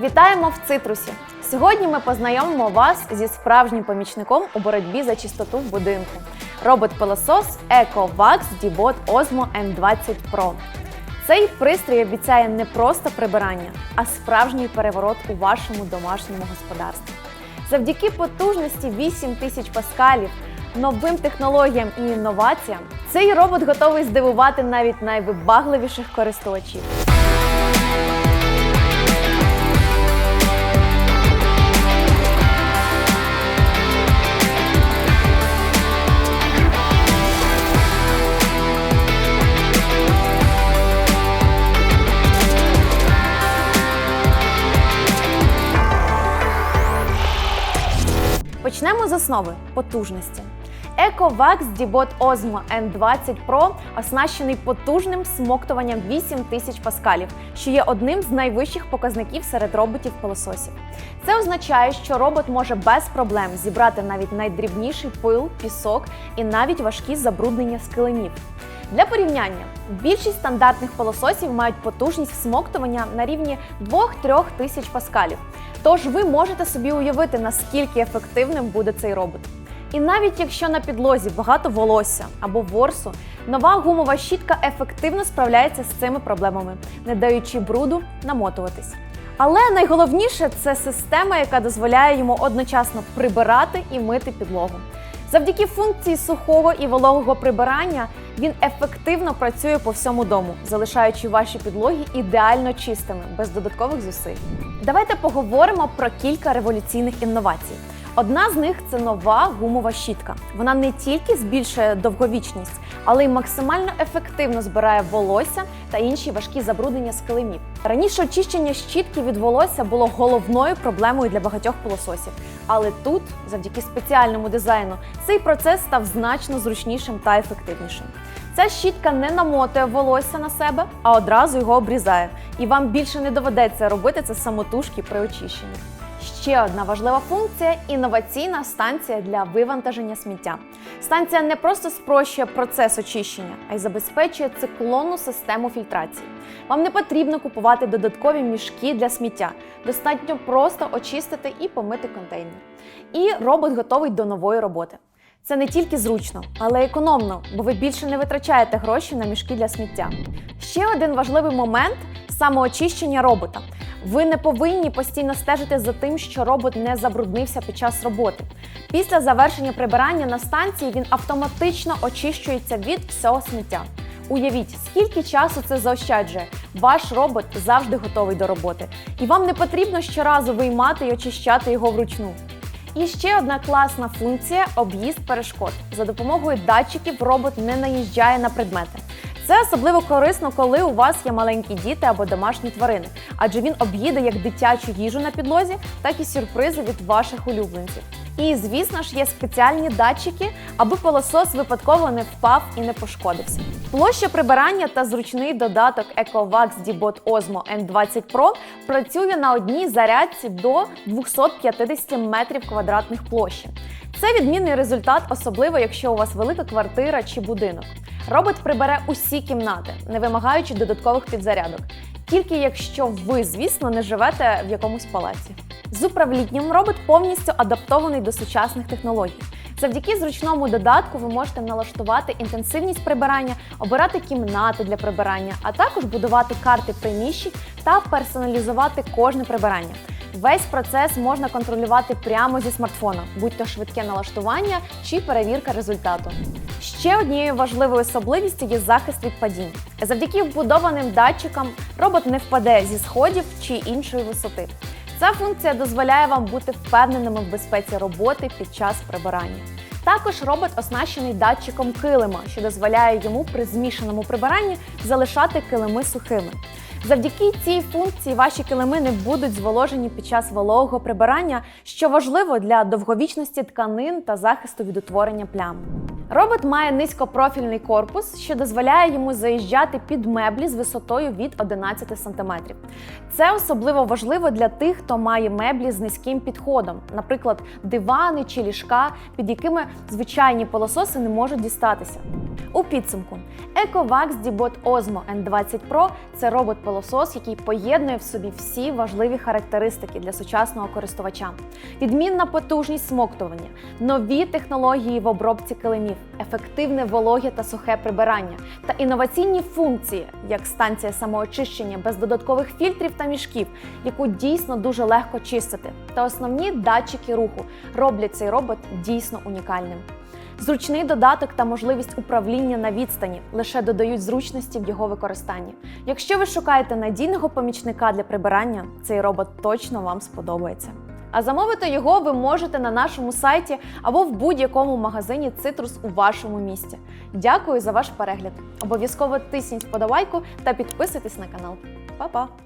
Вітаємо в цитрусі. Сьогодні ми познайомимо вас зі справжнім помічником у боротьбі за чистоту в будинку. Робот-пилосос EcoVax Dibot Osmo M20 Pro. Цей пристрій обіцяє не просто прибирання, а справжній переворот у вашому домашньому господарстві. Завдяки потужності 8000 паскалів, новим технологіям і інноваціям, цей робот готовий здивувати навіть найвибагливіших користувачів. Почнемо з основи потужності. EcoVax Dibot Osmo N20 Pro оснащений потужним смоктуванням 8000 паскалів, що є одним з найвищих показників серед роботів пилососів. Це означає, що робот може без проблем зібрати навіть найдрібніший пил, пісок і навіть важкі забруднення з килимів. Для порівняння, більшість стандартних пилососів мають потужність всмоктування на рівні 2-3 тисяч паскалів. Тож ви можете собі уявити, наскільки ефективним буде цей робот. І навіть якщо на підлозі багато волосся або ворсу, нова гумова щітка ефективно справляється з цими проблемами, не даючи бруду намотуватись. Але найголовніше це система, яка дозволяє йому одночасно прибирати і мити підлогу. Завдяки функції сухого і вологого прибирання він ефективно працює по всьому дому, залишаючи ваші підлоги ідеально чистими, без додаткових зусиль. Давайте поговоримо про кілька революційних інновацій. Одна з них це нова гумова щітка. Вона не тільки збільшує довговічність, але й максимально ефективно збирає волосся та інші важкі забруднення з. Раніше очищення щітки від волосся було головною проблемою для багатьох пилососів. Але тут, завдяки спеціальному дизайну, цей процес став значно зручнішим та ефективнішим. Ця щітка не намотує волосся на себе, а одразу його обрізає. І вам більше не доведеться робити це самотужки при очищенні. Ще одна важлива функція інноваційна станція для вивантаження сміття. Станція не просто спрощує процес очищення, а й забезпечує циклонну систему фільтрації. Вам не потрібно купувати додаткові мішки для сміття. Достатньо просто очистити і помити контейнер. І робот готовий до нової роботи. Це не тільки зручно, але й економно, бо ви більше не витрачаєте гроші на мішки для сміття. Ще один важливий момент самоочищення робота. Ви не повинні постійно стежити за тим, що робот не забруднився під час роботи. Після завершення прибирання на станції він автоматично очищується від всього сміття. Уявіть, скільки часу це заощаджує. Ваш робот завжди готовий до роботи, і вам не потрібно щоразу виймати і очищати його вручну. І ще одна класна функція об'їзд перешкод. За допомогою датчиків робот не наїжджає на предмети. Це особливо корисно, коли у вас є маленькі діти або домашні тварини, адже він об'їде як дитячу їжу на підлозі, так і сюрпризи від ваших улюбленців. І, звісно ж, є спеціальні датчики, аби пилосос випадково не впав і не пошкодився. Площа прибирання та зручний додаток EcoVax Dibot Osmo N20 Pro працює на одній зарядці до 250 метрів квадратних площі. Це відмінний результат, особливо якщо у вас велика квартира чи будинок. Робот прибере усі кімнати, не вимагаючи додаткових підзарядок. Тільки якщо ви, звісно, не живете в якомусь палаці. З управлінням робот повністю адаптований до сучасних технологій. Завдяки зручному додатку ви можете налаштувати інтенсивність прибирання, обирати кімнати для прибирання, а також будувати карти приміщень та персоналізувати кожне прибирання. Весь процес можна контролювати прямо зі смартфона, будь то швидке налаштування чи перевірка результату. Ще однією важливою особливістю є захист від падінь. Завдяки вбудованим датчикам робот не впаде зі сходів чи іншої висоти. Ця функція дозволяє вам бути впевненими в безпеці роботи під час прибирання. Також робот оснащений датчиком килима, що дозволяє йому при змішаному прибиранні залишати килими сухими. Завдяки цій функції ваші килими не будуть зволожені під час вологого прибирання, що важливо для довговічності тканин та захисту від утворення плям. Робот має низькопрофільний корпус, що дозволяє йому заїжджати під меблі з висотою від 11 см. Це особливо важливо для тих, хто має меблі з низьким підходом, наприклад, дивани чи ліжка, під якими звичайні пилососи не можуть дістатися. У підсумку EcoVax Dibot Osmo N20 Pro – це робот-пилосос пилосос, який поєднує в собі всі важливі характеристики для сучасного користувача: відмінна потужність смоктування, нові технології в обробці килимів, ефективне вологе та сухе прибирання та інноваційні функції, як станція самоочищення без додаткових фільтрів та мішків, яку дійсно дуже легко чистити. Та основні датчики руху роблять цей робот дійсно унікальним. Зручний додаток та можливість управління на відстані лише додають зручності в його використанні. Якщо ви шукаєте надійного помічника для прибирання, цей робот точно вам сподобається. А замовити його ви можете на нашому сайті або в будь-якому магазині Цитрус у вашому місті. Дякую за ваш перегляд. Обов'язково тисніть вподобайку та підписуйтесь на канал. Па-па!